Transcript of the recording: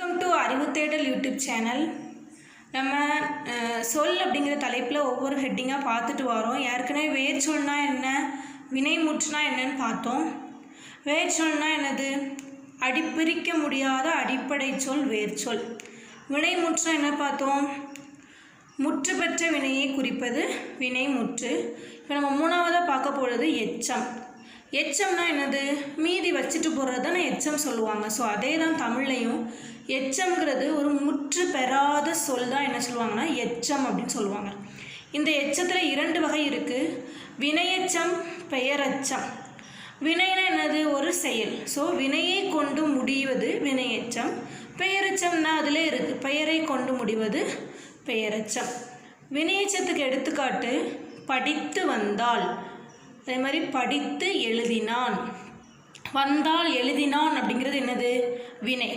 Welcome to அறிவு தேடல் YouTube channel நம்ம சொல் அப்படிங்கிற தலைப்பில் ஒவ்வொரு ஹெட்டிங்காக பார்த்துட்டு வரோம். ஏற்கனவே வேர்ச்சொல்னா என்ன வினைமுற்றுனா என்னன்னு பார்த்தோம். வேர்ச்சொல்னா என்னது? அடிப்பிரிக்க முடியாத அடிப்படை சொல் வேர்ச்சொல் வினைமுற்றுனா என்ன பார்த்தோம்? முற்று பெற்ற வினையை குறிப்பது வினைமுற்று இப்போ நம்ம மூணாவதாக பார்க்க போகிறது எச்சம். எச்சம்னா என்னது? மீதி வச்சுட்டு போகிறது தானே எச்சம் சொல்லுவாங்க. ஸோ அதே தான் தமிழ்லையும் எச்சம்ங்கிறது ஒரு முற்று பெறாத சொல் தான் என்ன சொல்லுவாங்கன்னா எச்சம் அப்படின்னு சொல்லுவாங்க. இந்த எச்சத்தில் இரண்டு வகை இருக்குது வினையச்சம் பெயரச்சம். வினைனா என்னது? ஒரு செயல். ஸோ வினையை கொண்டு முடிவது வினையச்சம். பெயரச்சம்னா அதிலே இருக்குது பெயரை கொண்டு முடிவது பெயரச்சம். வினையச்சத்துக்கு எடுத்துக்காட்டு படித்து வந்தால். அதே மாதிரி படித்து எழுதினான். வந்தால் எழுதினான் அப்படிங்கிறது என்னது? வினை.